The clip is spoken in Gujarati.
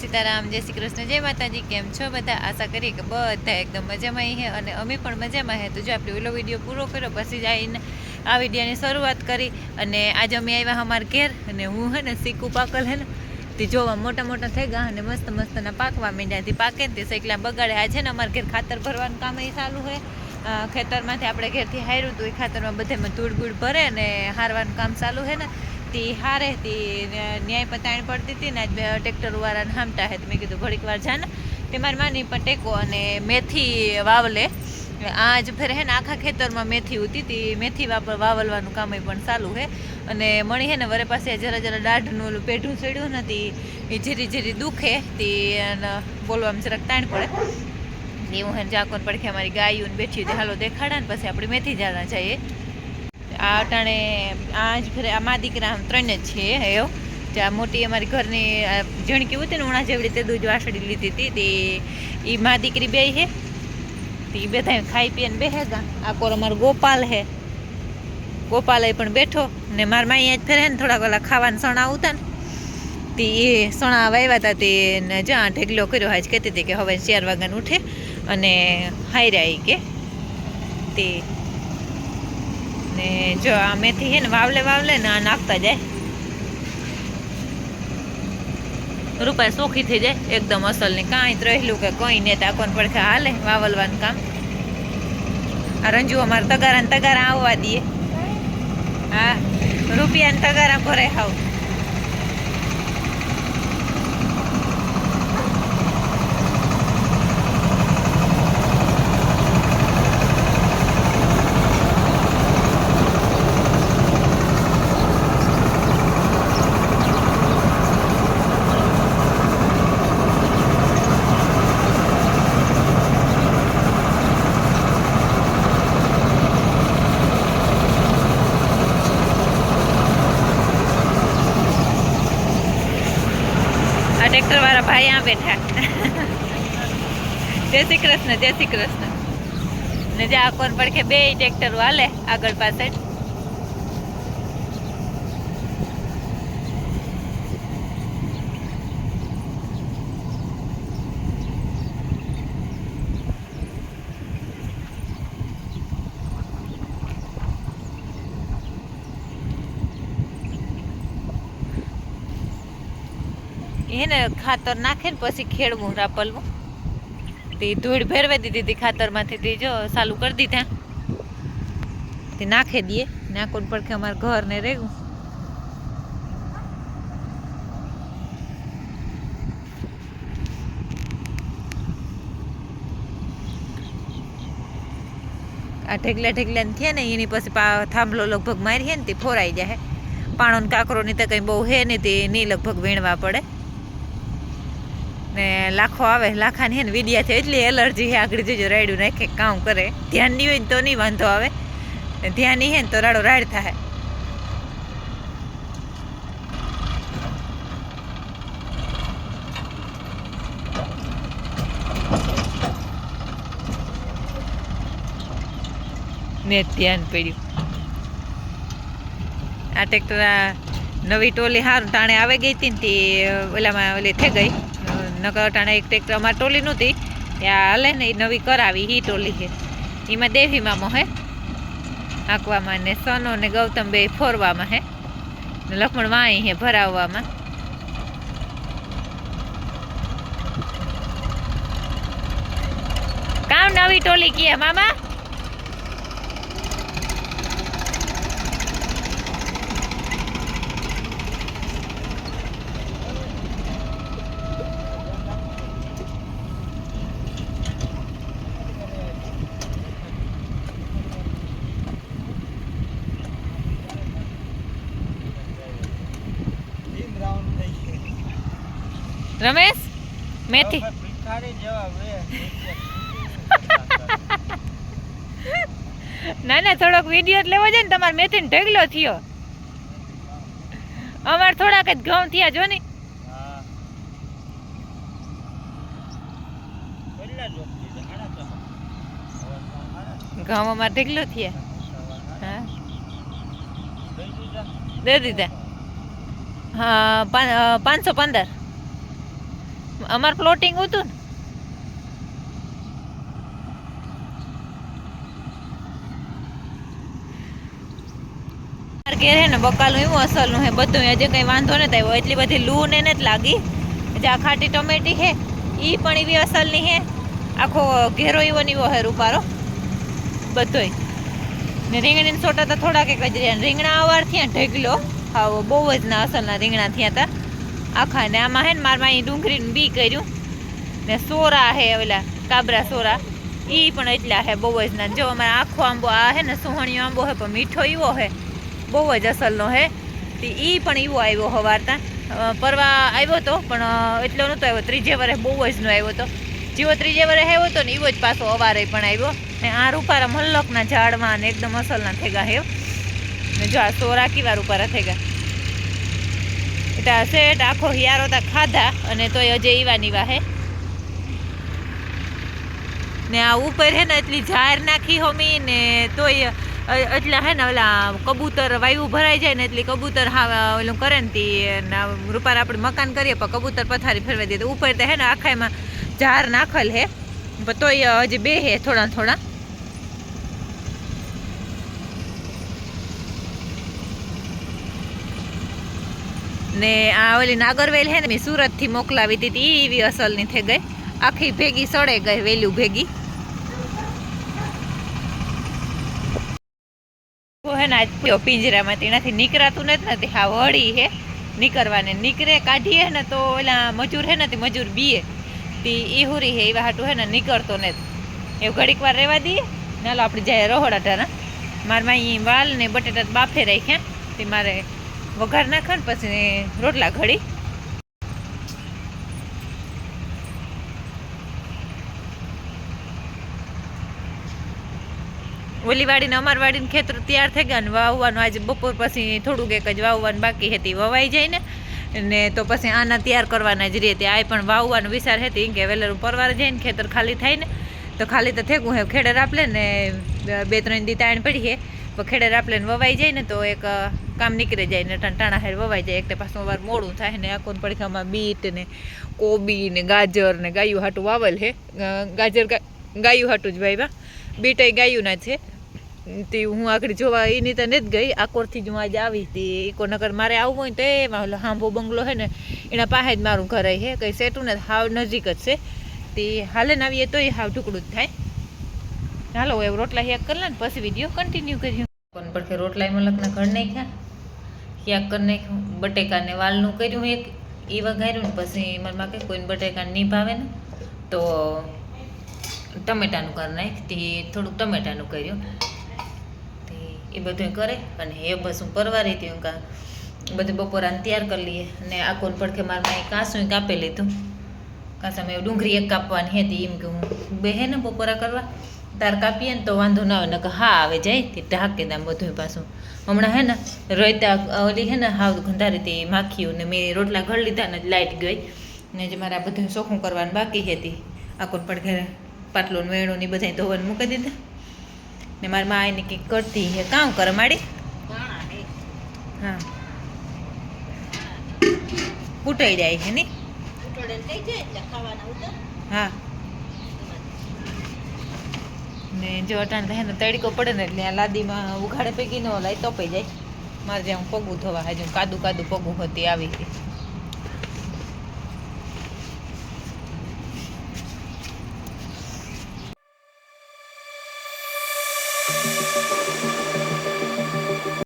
સીતારામ, જય શ્રી કૃષ્ણ, જય માતાજી, કેમ છો બધા? આશા કરીએ કે બધા એકદમ મજામાં છે અને અમે પણ મજામાં છે તો જો આપણે ઓલો વીડિયો પૂરો કર્યો, પછી જઈને આ વિડીયોની શરૂઆત કરી અને આજે અમે આવ્યા અમારા ઘેર અને હું હે ને સીકું પાકલ હે ને, તે જોવા મોટા મોટા થઈ ગયા અને મસ્ત મસ્તના પાકવા માંડ્યા. તે પાકે ને તે સૈકલા બગાડે. આજે ને અમારા ઘેર ખાતર ભરવાનું કામ એ ચાલુ હોય ખેતરમાંથી આપણે ઘેરથી હાર્યું તો એ ખાતરમાં બધામાં ધૂળ ભૂળ ભરે અને હારવાનું કામ ચાલુ છે ને. તે હારે હતી ન્યાય પતાણી પડતી હતી ને આજ બે ટ્રેક્ટર વાળાને હામટા હે. મેં કીધું ઘડીક વાર જાને. તે મારી માની પણ ટેકો અને મેથી વાવલે. આજ ફેર હે ને આખા ખેતરમાં મેથી ઉતી તી મેથી વાપર વાવલવાનું કામ પણ ચાલુ હે. અને મણી હે ને વરે પાસે જરા જરા દાઢનું ઓલું પેઢું ચડ્યું નથી એ જીરી જીરી દુખે તે બોલવામાં જરાક તાણ પડે. એવું હે જાકોન પડખે અમારી ગાયું બેઠી હતી. હાલો દેખાડા ને પછી આપણે મેથી જાણા જઈએ. આ અટાણે આ જ ફરે આ મા દીકરા ત્રણ જ છે એવો? આ મોટી અમારી ઘરની જણ કેવું હતી ને ઉણા જેવડી તે દૂધ વાસળી લીધી હતી, તે એ મા દીકરી બે છે તે બધા ખાઈ પીને બેહે ગા. આ કોર અમારો ગોપાલ હે. ગોપાલ પણ બેઠો ને મારા માઈ જ ફેરે ને થોડાક ઓલા ખાવાના સણા આવતા ને. તે એ સણા વાવ્યા હતા તે જ્યાં ઢેગલો કર્યો હાજ કહેતી હતી કે હવે ચાર વાગ્યાને ઉઠે અને હાર્યા ઈ કે. તે ને જો આ મેથી છે ને વાવલે વાવલે ને નાખતા જાય. રૂપાય સોખી થઈ જાય એકદમ અસલ ને કાંઈ રહેલું કે કંઈ ને તાકોન પડખે હાલે વાવલવાનું કામ. આ રંજુ અમારે તગારા ને તગારા આવવા દઈએ હા રૂપિયા ને તગારા ભરે હાવ. ટ્રેક્ટર વાળા ભાઈ આ બેઠા. જય શ્રી કૃષ્ણ, જય શ્રી કૃષ્ણ. ને જે, આ કોણ પડખે બે ટ્રેક્ટર વાલે આગળ પાછળ. એને ખાતર નાખે ને પછી ખેડવું રાપલવું તે ધૂળ ભેરવી દીધી હતી ખાતરમાંથી, તે જો ચાલુ કરી દીધા તે નાખી દઈએ, નાખોન પડખે અમારે ઘર ને રહેવું આ ઢેકલા ને થયા ને, એની પછી થાંભલો લગભગ મારીએ ને તે ફોરાઈ જાય. પાણો ને કાકરો ની તો કંઈ બહુ હે ને તે નહીં લગભગ વીણવા પડે. ને લાખો આવે, લાખાની હે ને વિડિયા છે એટલી એલર્જી હે, આગળ જજો, રાયડું નાખે, કામ કરે. ધ્યાન નહીં હોય તો નહીં વાંધો આવે. ધ્યાન નહીં હે ને તો રાડો રાડ થાય. ને ધ્યાન પડ્યું. આ ટ્રેક્ટર નવી ટોલી હારું ટાણે આવે ગઈ હતી ને તે, ઓલામાં ઓલી થઈ ગઈ. નકર ટાણે એક ટ્રેક્ટર અમારી ટોલી નહોતી. ત્યાં હાલે ને એ નવી કરાવી હી ટોલી છે. એમાં દેવી મામો હે. હાંકવામાં ને સનો ને ગૌતમ બે ફોરવામાં હે. ને લખમણ વાઈ હે ભરાવવામાં. કામ નવી ટોલી કીએ, મામા? રમેશ મેથી. ના ના થોડોક વીડિયો લેવો છે ને તમારે મેથી ઢગલો થયો. અમારે થોડાક જ ઘઉં થયા જો ને. ઘઉં અમારે ઢગલો થયા. હા. દે દીધા. હા પાંચસો પંદર. અમાર પ્લોટિંગ હતું ને. ઘેર ને બકાલું એવું અસલનું હે, બધું હજી કંઈ વાંધો નથી આવ્યો, એટલી બધી લૂ ને નથી લાગી. જે આ ખાટી ટમેટી હે એ પણ એવી અસલની હે. આખો ઘેરો એવો ને એવો હે રૂપારો બધોય. ને રીંગણીને સોટા તો થોડાક એક જ રહ્યા રીંગણા અવાર થયા ઢગલો. આવો બહુ જ ના અસલના રીંગણા થયા હતા આખા ને આમાં હે ને મારા અહીં ડુંગળીનું બી કર્યું. ને સોરા હે ઓલા કાબરા સોરા. એ પણ એટલા હે, બહુ જ ના જો અમારે આખો આંબો આ હે ને સુહણીયો આંબો હે, પણ મીઠો એવો હે. બહુ જ અસલનો હે. તે ઈ પણ એવો આવ્યો હવારતા પરવા આવ્યો હતો પણ એટલો નહોતો આવ્યો. ત્રીજે વરે બહુ જ નો આવ્યો તો. જેવો ત્રીજે વરે આવ્યો તો ને એવો જ પાછો અવારે પણ આવ્યો. ને આ રૂપારા મલ્લકના ઝાડમાં ને એકદમ અસલના થઈ ગયા હે. ને જો આ સોરા કેવા રૂપારા થઈ એટલે શેઠ, આખો હિયારો તા ખાધા અને તોય હજે ઈવાની વાહે. ને આ ઉપર હે ને એટલી ઝાર નાખી હોમી ને તોય એટલે હે ને ઓલા કબૂતર વાયુ ભરાઈ જાય ને એટલી કબૂતર હા, ઓલું કરે ને તી રૂપાર આપણે મકાન કરીએ, પણ કબૂતર પથારી ફેરવાઈ દે. ઉપર તો હે ને આખામાં ઝાર નાખેલ હે. પણ તોય હજી બે હે થોડા થોડા. ને આ ઓલી નાગરવેલ હે ને, મેં સુરતથી મોકલાવી હતી ઈ એવી અસલની થઈ ગઈ. આખી ભેગી સડે ગઈ, વેલું ભેગી. હે ને પિંજરામાંથી એનાથી નીકળાતું નથી હા વળી હે, નીકળવાને નીકળે, કાઢીએ ને, તો ઓલા મજૂર હે ને, તે મજૂર બીએ. તી એ હુરી હે એવા હાટું હે ને, નીકળતો ને એવું ઘડીક વાર રહેવા દઈએ નાલો આપણે જાય રોહડા ટાણા મારા માઈ વાલ ને બટેટા બાફે રાખ્યા, તે મારે વઘાર નાખે ને પછી રોટલા ઘડી. ઓલી વાડીને અમાર વાડીને ખેતર તૈયાર થઈ ગયા ને વાવવાનું આજે બપોર પછી થોડુંક એક જ વાવવાનું બાકી હતી વવાઈ જાય ને. ને તો પછી આના તૈયાર કરવાના જ રીતે આ પણ વાવવાનો વિચાર હતી કે વેલેરું પરવાર જઈને ખેતર ખાલી થાય ને. તો ખાલી તો થેગું હે, ખેડર આપલે ને બે ત્રણ દી તાણ પડી હે. પણ ખેડર આપણે વવાઈ જાય ને તો એક કામ નીકળી જાય ને ટાણ- હેર વવાઈ જાય. એકટે પાછું વાર મોડું થાય ને આખું પડખામાં બીટ ને કોબી ને ગાજર ને ગાયું હાટું વાવલ હે. ગાજર ગાયું હાટું જ વાવ્યા બીટ ગાયું ના છે. તે હું આગળ જોવા એની તો નથી ગઈ. આકોરથી જ હું આજે આવી હતી. એકો નગર મારે આવવું હોય તો એમાં ઓલો હાંભો બંગલો હે ને, એના પાસે જ મારું ઘર હે. કંઈ સેટું ને હાવ નજીક જ છે. તે હાલે ને આવીએ તોય હાવ ટુકડું જ થાય. હાલો એ રોટલા હેક કરી લે ને પછી વીડિયો કન્ટિન્યુ કર્યું કોણ પડખે રોટલા મલકના ઘર નાખ્યા? હેક કરી નાખ્યું. બટેકાને વાલનું કર્યું એક એ વઘાર્યું ને પછી મારા માં કે કોઈને બટેકા નહીં ભાવે ને, તો ટમેટાનું કરી નાખ તે થોડુંક ટમેટાનું કર્યું. તે એ બધું કરે અને એ બસ હું પરવારી હતી કા બધું બપોરાને તૈયાર કરી લઈએ. અને આ કોણ પડખે મારા માએ કાસું કાપી લીધું. કાસામાં અમે ડુંગળી એક કાપવાની હતી, એમ કે હું બે ને બપોરા કરવા. તાર કાપીએ ને તો વાંધો ના આવે નકર હા આવે જાય તે ઢાકે દામ બધું પાછું. હમણાં હે ને રોયતા ઓલી હે ને હાવ ગંધારી હતી માખીયું ને મેં રોટલા ઘર લીધા ને લાઇટ ગઈ. ને જે મારે આ બધું ચોખ્ખું કરવાનું બાકી હતી. આ પણ ઘરે પાટલો મેળો ને બધા ધોવાનું મૂકી દીધા. ને મારી મા એને કંઈક કરતી હે. કામ કરે માડી. હા. કૂટાઈ જાય હે ને? હા. ને જો અટાણ થાય ને તડકો પડે ને એટલે આ લાદીમાં ઉઘાડે પૈકી ન લાય તપાઈ જાય. મારે જ્યાં પગું થવા હજુ, કાદું કાદું પગું હતી આવી હતી.